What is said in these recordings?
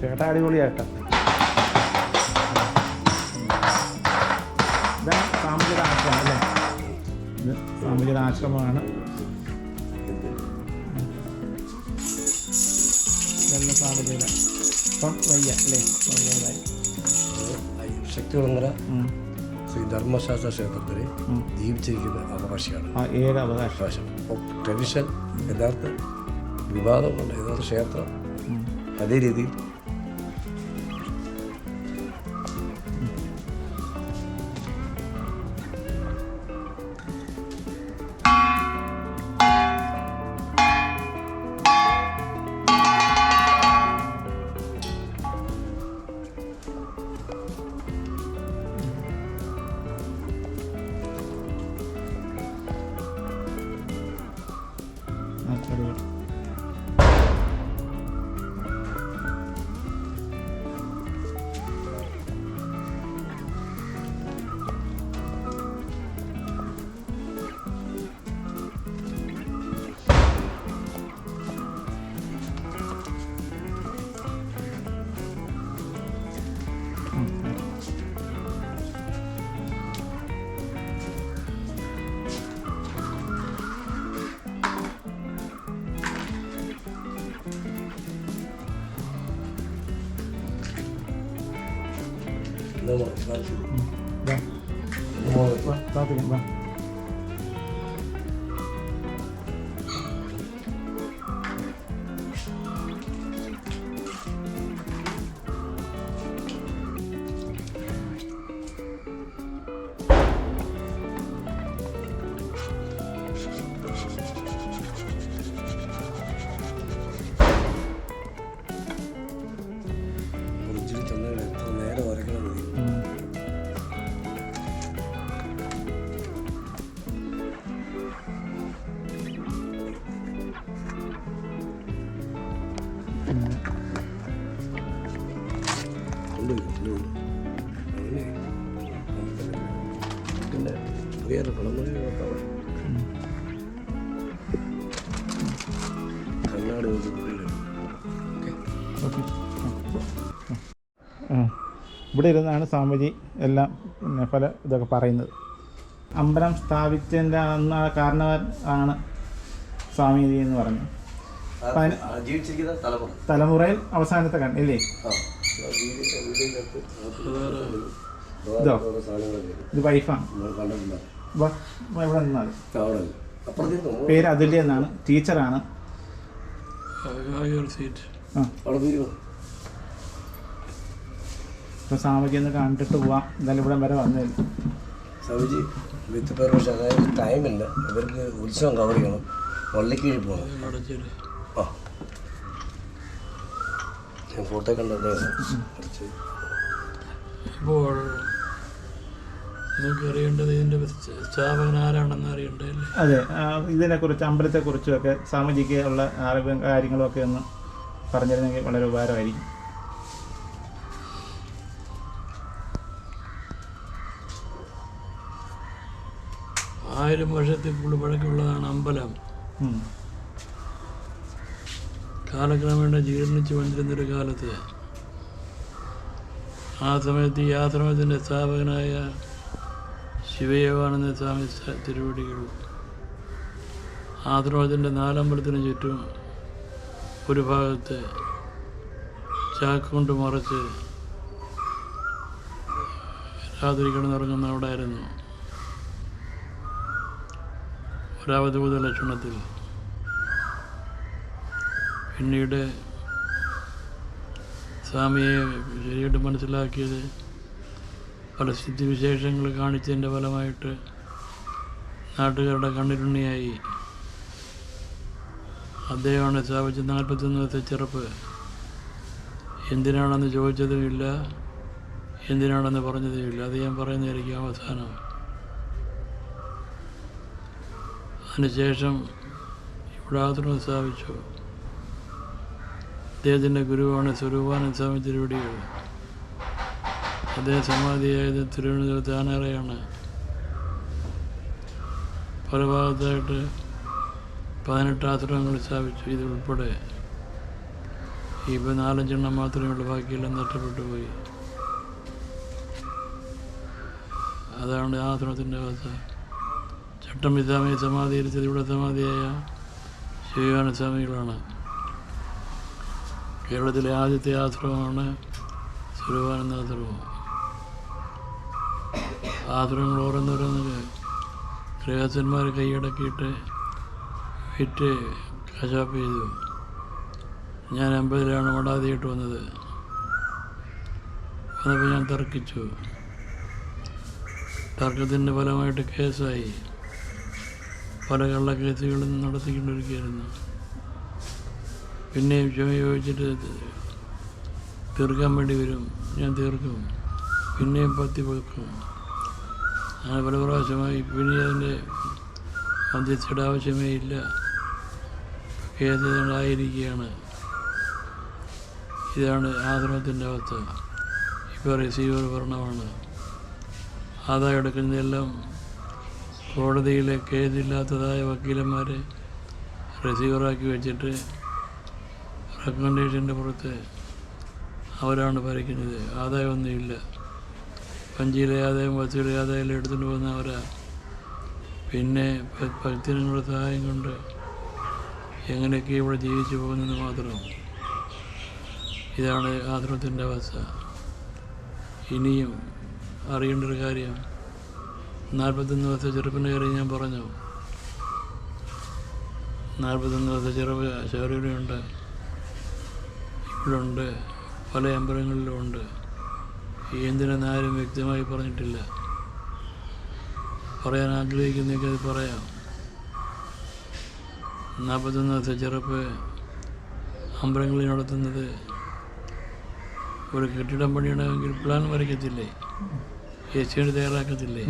ചേട്ടാ അടിപൊളിയാട്ടോ ഇതാണ് സാമൂഹിക ആശ്രമം അല്ലേ ഇത് സാമൂഹിക ആശ്രമമാണ് ഇതെല്ലാം സാമൂഹിക ഇപ്പം വയ്യ അല്ലേ? വയ്യാതായി. ശക്തികുളങ്ങര ഉം. ശ്രീ ധർമ്മശാസ്ത്ര ക്ഷേത്രത്തിൽ. ജീവിച്ചിരിക്കുന്ന അവകാശിയാണ്. ആ ഏക അവകാശം. ട്രഡീഷൻ യഥാർത്ഥ വിവാദമുണ്ട് യഥാർത്ഥ ക്ഷേത്രം ഉം. അതേ 嗯，来，我我，张队长吧。ഇവിടെ ഇരുന്നാണ് സ്വാമിജി എല്ലാം പിന്നെ പല ഇതൊക്കെ പറയുന്നത്. അമ്പലം സ്ഥാപിച്ചതിന്റെ അന്ന് കാരണവർ ആണ് സ്വാമിജി എന്ന് പറഞ്ഞു. തലമുറയിൽ അവസാനത്തെ കണ്ട ഇല്ലേ? ഇതോ? ഇത് വൈഫാണ്. എവിടെ നിന്നാൽ പേര് അതുല്യ എന്നാണ്. ടീച്ചറാണ്. സീറ്റ്. ആ. വീരുമോ സ്വാമിജി ഒന്ന് കണ്ടിട്ട് പോവാം. എന്തായാലും ഇവിടെ വരെ വന്നില്ല സൗജി വിത്ത് പെർമിഷൻ അതായത് ടൈമില്ല ഇവർക്ക് ഉത്സവം കവർ ചെയ്യണം. വള്ളിക്കീഴ് പോകണം ആ. ഞാൻ ഫോട്ടോ കണ്ടത് കുറച്ച് ഇപ്പോൾ നിങ്ങൾക്ക് അറിയേണ്ടത് ഇതിന്റെ സ്ഥാപകൻ ആരാണെന്ന് അറിയണ്ടല്ലേ അതെ ഇതിനെക്കുറിച്ച് അമ്പലത്തെക്കുറിച്ചും ഒക്കെ സാമജിക്ക് ഉള്ള അറിവും കാര്യങ്ങളും ഒക്കെ ഒന്ന് പറഞ്ഞിരുന്നെങ്കിൽ വളരെ ഉപകാരമായിരിക്കും. ആയിരം വർഷത്തിൽ കൂടുതൽ പഴക്കമുള്ളതാണ് അമ്പലം. കാലക്രമേണ ജീർണിച്ചു വന്നിരുന്നൊരു കാലത്ത് ആ സമയത്ത് ഈ ആശ്രമത്തിന്റെ സ്ഥാപകനായ ശിവയോഗാനന്ദ സ്വാമി തിരുവടികൾ ആശ്രമത്തിന്റെ നാലമ്പലത്തിന് ചുറ്റും ഒരു ഭാഗത്ത് ചാക്കുകൊണ്ട് മറച്ച് രാത്രി കിടന്നിറങ്ങുന്ന അവിടെ ആയിരുന്നു ഒരവധൂത ലക്ഷണത്തിൽ പിന്നീട് സ്വാമിയെ ശരിയായിട്ട് മനസ്സിലാക്കിയത് പല സ്ഥിതിവിശേഷങ്ങൾ കാണിച്ചതിന്റെ ഫലമായിട്ട് നാട്ടുകാരുടെ കണ്ണിരുണ്ണിയായി. അദ്ദേഹമാണ് സ്ഥാപിച്ച നാൽപ്പത്തൊന്ന് ദിവസത്തെ ചെറുപ്പ് എന്തിനാണെന്ന് ചോദിച്ചതുമില്ല എന്തിനാണെന്ന് പറഞ്ഞതുമില്ല. അത് ഞാൻ പറയുന്നതായിരിക്കും അവസാനം. അതിനുശേഷം ഇവിടെ ആശ്രമം സ്ഥാപിച്ചു. അദ്ദേഹത്തിന്റെ ഗുരുവാണ് സ്വരൂപാനന്ദ സ്വാമി തിരുവടികൾ അദ്ദേഹം സമാധിയായത് തിരുവനന്തപുരത്ത് ആനേറയാണ്. പല ഭാഗത്തായിട്ട് പതിനെട്ട് ആശ്രമങ്ങൾ സ്ഥാപിച്ചു ഇത് ഉൾപ്പെടെ ഇപ്പം നാലഞ്ചെണ്ണം മാത്രമേ ഉള്ളൂ ബാക്കിയെല്ലാം നഷ്ടപ്പെട്ടു പോയി. അതാണ് ആശ്രമത്തിന്റെ അവസ്ഥ. ചട്ടം പിതാമയ സമാധിയിൽ ഇവിടെ സമാധിയായ ശിവകാന സ്വാമികളാണ് കേരളത്തിലെ ആദ്യത്തെ ആശ്രമമാണ് സുരവാനന്ദ ആശ്രമം ആശ്രമങ്ങൾ ഓരോന്നോരോന്ന് ഗൃഹസ്ഥന്മാർ കൈയടക്കിയിട്ട് വിറ്റ് കശാപ്പ് ചെയ്തു. ഞാൻ അമ്പതിലാണ് മടാതിയിട്ട് വന്നത്. വന്നപ്പോൾ ഞാൻ തർക്കിച്ചു. തർക്കത്തിന്റെ ഫലമായിട്ട് കേസായി. പല കള്ള കേസുകളും നടത്തിക്കൊണ്ടിരിക്കുകയായിരുന്നു. പിന്നെയും ക്ഷമ ചോദിച്ചിട്ട് തീർക്കാൻ വേണ്ടി വരും. ഞാൻ തീർക്കും. പിന്നെയും പത്തി വെക്കും അങ്ങനെ പല പ്രാവശ്യമായി. പിന്നെ അതിന്റെ മധ്യസ്ഥയുടെ ആവശ്യമേ ഇല്ല. കേസ് ഇതാണ് ആശ്രമത്തിന്റെ അവസ്ഥ. ഇപ്പോൾ റിസീവർ ഭരണമാണ്. ആദായം എടുക്കുന്നതെല്ലാം കോടതിയിലെ കേസില്ലാത്തതായ വക്കീലന്മാരെ റിസീവറാക്കി വെച്ചിട്ട് റെക്കമെൻഡേഷന്റെ പുറത്ത് അവരാണ് ഭരിക്കുന്നത്. ആദായമൊന്നുമില്ല പഞ്ചിയിലെ ആദായം വസ്തുവിലെ ആദായം എടുത്തുകൊണ്ട് പോകുന്നവരാ പിന്നെ ഭക്തജനങ്ങളുടെ സഹായം കൊണ്ട് എങ്ങനെയൊക്കെ ഇവിടെ ജീവിച്ചു പോകുന്നത് മാത്രം. ഇതാണ് ആശ്രമത്തിന്റെ അവസ്ഥ. ഇനിയും അറിയേണ്ട ഒരു കാര്യം നാൽപ്പത്തൊന്ന് ദിവസത്തെ ചെറുപ്പിന്റെ കയറി ഞാൻ പറഞ്ഞു. നാൽപ്പത്തൊന്ന് ദിവസത്തെ ചെറുപ്പ് ശബരിമലയുണ്ട് ഇവിടുണ്ട് പല അമ്പലങ്ങളിലും ഉണ്ട്. എന്തിനെന്ന് ആരും വ്യക്തമായി പറഞ്ഞിട്ടില്ല. പറയാൻ ആഗ്രഹിക്കുന്നെങ്കിൽ അത് പറയാം. നാൽപ്പത്തൊന്ന് ദിവസത്തെ ചെറുപ്പ് അമ്പലങ്ങളിൽ നടത്തുന്നത് ഒരു കെട്ടിടം പണിയണമെങ്കിൽ പ്ലാൻ വരയ്ക്കത്തില്ലേ? എസ് സി തയ്യാറാക്കത്തില്ലേ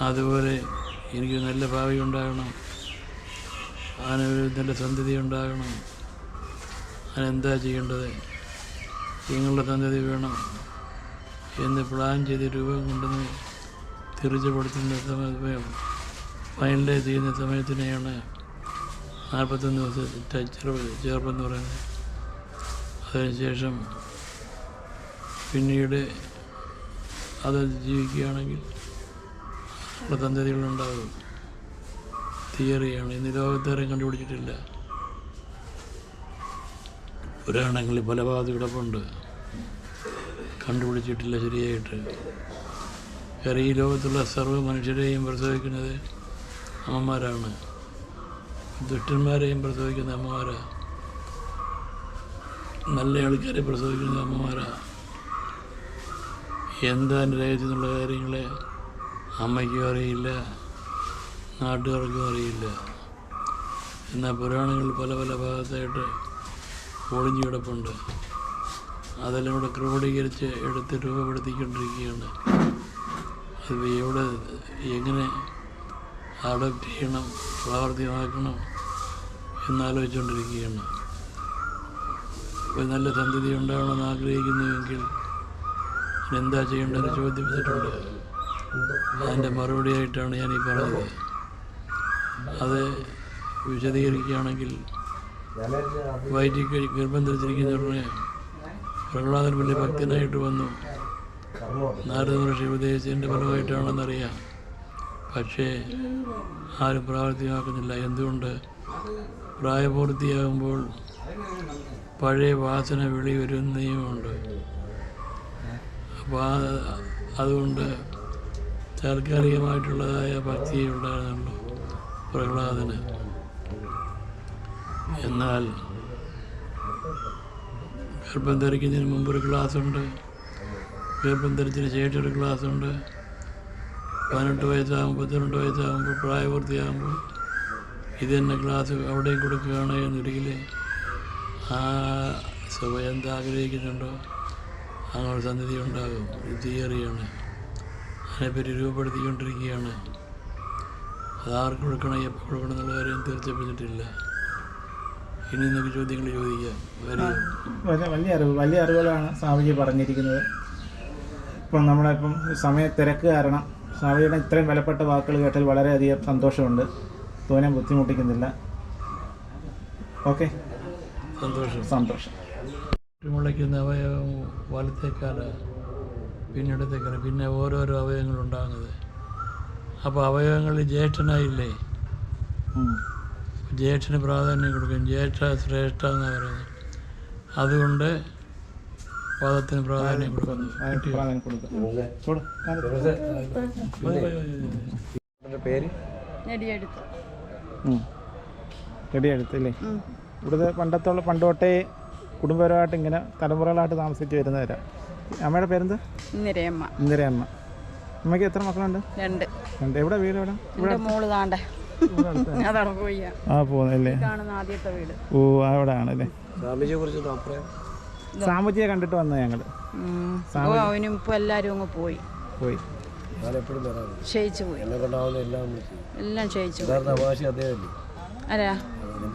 അതുപോലെ എനിക്ക് നല്ല ഭാവി ഉണ്ടാകണം. അതിനൊരു നല്ല സന്തതി ഉണ്ടാകണം. അതിനെന്താ ചെയ്യേണ്ടത്? നിങ്ങളുടെ സന്തതി വേണം എന്ന് പ്ലാൻ ചെയ്ത് രൂപം കൊണ്ടുവന്ന് തിരിച്ചുപെടുത്തുന്ന സമയം ഫൈനലൈസ് ചെയ്യുന്ന സമയത്തിനെയാണ് നാൽപ്പത്തൊന്ന് ദിവസം ചേർപ്പെന്ന് പറയുന്നത്. അതിനുശേഷം പിന്നീട് അത് ജീവിക്കുകയാണെങ്കിൽ ഉള്ള സന്തതികളുണ്ടാകും തിയറിയാണ്. ഇന്ന് ലോകത്താരും കണ്ടുപിടിച്ചിട്ടില്ല. പുരാണങ്ങളിൽ പല ഭാഗത്ത് കിടപ്പുണ്ട് കണ്ടുപിടിച്ചിട്ടില്ല ശരിയായിട്ട്. കാരണം ഈ ലോകത്തുള്ള സർവ മനുഷ്യരെയും പ്രസവിക്കുന്നത് അമ്മമാരാണ്. ദുഷ്ടന്മാരെയും പ്രസവിക്കുന്ന അമ്മമാരാ. നല്ല ആൾക്കാരെ പ്രസവിക്കുന്ന അമ്മമാരാ. എന്താ രഹസ്യത്തിനുള്ള കാര്യങ്ങളെ? അമ്മയ്ക്കും അറിയില്ല നാട്ടുകാർക്കും അറിയില്ല. എന്നാൽ പുരാണങ്ങൾ പല പല ഭാഗത്തായിട്ട് ഒളിഞ്ഞു കിടപ്പുണ്ട്. അതെല്ലാം ഇവിടെ ക്രോഡീകരിച്ച് എടുത്ത് രൂപപ്പെടുത്തിക്കൊണ്ടിരിക്കുകയാണ്. അത് എവിടെ എങ്ങനെ അഡോപ്റ്റ് ചെയ്യണം പ്രാവർത്തികമാക്കണം എന്നാലോചിച്ചുകൊണ്ടിരിക്കുകയാണ് ഒരു നല്ല സന്തതി ഉണ്ടാവണമെന്ന് ആഗ്രഹിക്കുന്നുവെങ്കിൽ എന്താ ചെയ്യേണ്ടതെന്ന് ചോദ്യം വെച്ചിട്ടുണ്ട് അതിന്റെ മറുപടിയായിട്ടാണ് ഞാൻ ഈ പറഞ്ഞത്. അത് വിശദീകരിക്കുകയാണെങ്കിൽ വയറ്റിൽ ഗർഭം ധരിച്ചിരിക്കുന്ന ഉടനെ പ്രഹ്ലാദൻ വലിയ ഭക്തനായിട്ട് വന്നു. നാരദ മഹർഷി ഉപദേശിച്ചതിന്റെ ഫലമായിട്ടാണെന്നറിയാം. പക്ഷേ ആരും പ്രാവർത്തികമാക്കുന്നില്ല. എന്തുകൊണ്ട്? പ്രായപൂർത്തിയാകുമ്പോൾ പഴയ വാസന വെളി വരുന്നതുമുണ്ട്. അപ്പോൾ അതുകൊണ്ട് താൽക്കാലികമായിട്ടുള്ളതായ ഭക്തി ഉണ്ടായിരുന്നുള്ളൂ പ്രഹ്ലാദന്. എന്നാൽ ഗർഭം ധരിക്കുന്നതിന് മുമ്പ് ഒരു ക്ലാസ് ഉണ്ട് ഗർഭം ധരിച്ചതിന് ശേഷം ഒരു ക്ലാസ് ഉണ്ട് പതിനെട്ട് വയസ്സാകുമ്പോൾ പത്തിരണ്ട് വയസ്സാകുമ്പോൾ പ്രായപൂർത്തിയാകുമ്പോൾ ഇത് തന്നെ ക്ലാസ് അവിടെയും കൊടുക്കുകയാണ് എന്നൊരിക്കൽ ആ സ്വയം എന്താഗ്രഹിക്കുന്നുണ്ടോ? അങ്ങനെ സന്നിധി ഉണ്ടാകും. തിയറിയാണ്. അതിനെപ്പറ്റി രൂപപ്പെടുത്തിക്കൊണ്ടിരിക്കുകയാണ്. അതാർക്ക് കൊടുക്കണം എപ്പോൾ കൊടുക്കണം എന്നുള്ള കാര്യം തീർച്ചപ്പെടുത്തിയിട്ടില്ല ഇനി നിങ്ങൾക്ക് ചോദ്യങ്ങൾ ചോദിക്കാം. വലിയ അറിവ് വലിയ അറിവുകളാണ് സ്വാമിജി പറഞ്ഞിരിക്കുന്നത്. ഇപ്പം നമ്മളിപ്പം സമയ തിരക്ക് കാരണം സ്വാമിജിയുടെ ഇത്രയും വിലപ്പെട്ട വാക്കുകൾ കേട്ടാൽ വളരെയധികം സന്തോഷമുണ്ട്. തോനെ ബുദ്ധിമുട്ടിക്കുന്നില്ല. ഓക്കെ. സന്തോഷം. സന്തോഷം. മുളയ്ക്കുന്ന അവയവം പിന്നെ ഇടത്തേക്കാല പിന്നെ ഓരോരോ അവയവങ്ങളുണ്ടാകുന്നത്. അപ്പോൾ അവയവങ്ങളിൽ ജ്യേഷ്ഠനായില്ലേ. ജ്യേഷ്ഠന് പ്രാധാന്യം കൊടുക്കും. ജ്യേഷ്ഠ ശ്രേഷ്ഠ എന്ന് പറയുന്നത്. അതുകൊണ്ട് പദത്തിന് പ്രാധാന്യം കൊടുക്കുന്നു പേര്? ഇവിടുത്തെ പണ്ടത്തുള്ള പണ്ടോട്ടേ കുടുംബപരമായിട്ട് ഇങ്ങനെ തലമുറകളായിട്ട് താമസിച്ച് വരുന്നവരാ. അമ്മയുടെ പേരെന്ത്? നിരയമ്മ. ഇന്ദിര അമ്മ അമ്മയ്ക്ക് എത്ര മക്കളുണ്ട്? രണ്ട്. രണ്ട്. എവിടെ വീട് എവിടെ? എന്റെ മോൾ താണ്ടേ. പോയി ആ പോകുന്നല്ലേ ആദ്യത്തെ വീട്. ഓ അവിടെ ആണല്ലേ സ്വാമിജിയെ കുറിച്ച് അഭിപ്രായം? സാമൂജിയെ കണ്ടിട്ട് വന്നത് ഞങ്ങൾ. അവനും ഇപ്പൊ എല്ലാവരും അങ്ങ് പോയി. പോയി. ക്ഷയിച്ചു പോയി. എല്ലാം ക്ഷയിച്ചു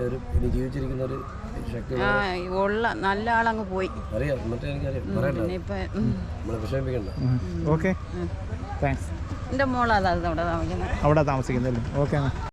ഒരു ജീവിച്ചിരിക്കുന്ന ഒരു ആ ഉള്ള നല്ല ആളങ്ങ് പോയി. അറിയാം. മറ്റേ എനിക്കറിയാം പറയണ്ട. പിന്നെ ഇപ്പം നമ്മളെ വിഷമിപ്പിക്കണ്ട. ഓക്കെ താങ്ക്സ് എന്റെ അവിടെ താമസിക്കുന്നത്. അവിടെ താമസിക്കുന്നല്ലേ ഓക്കെ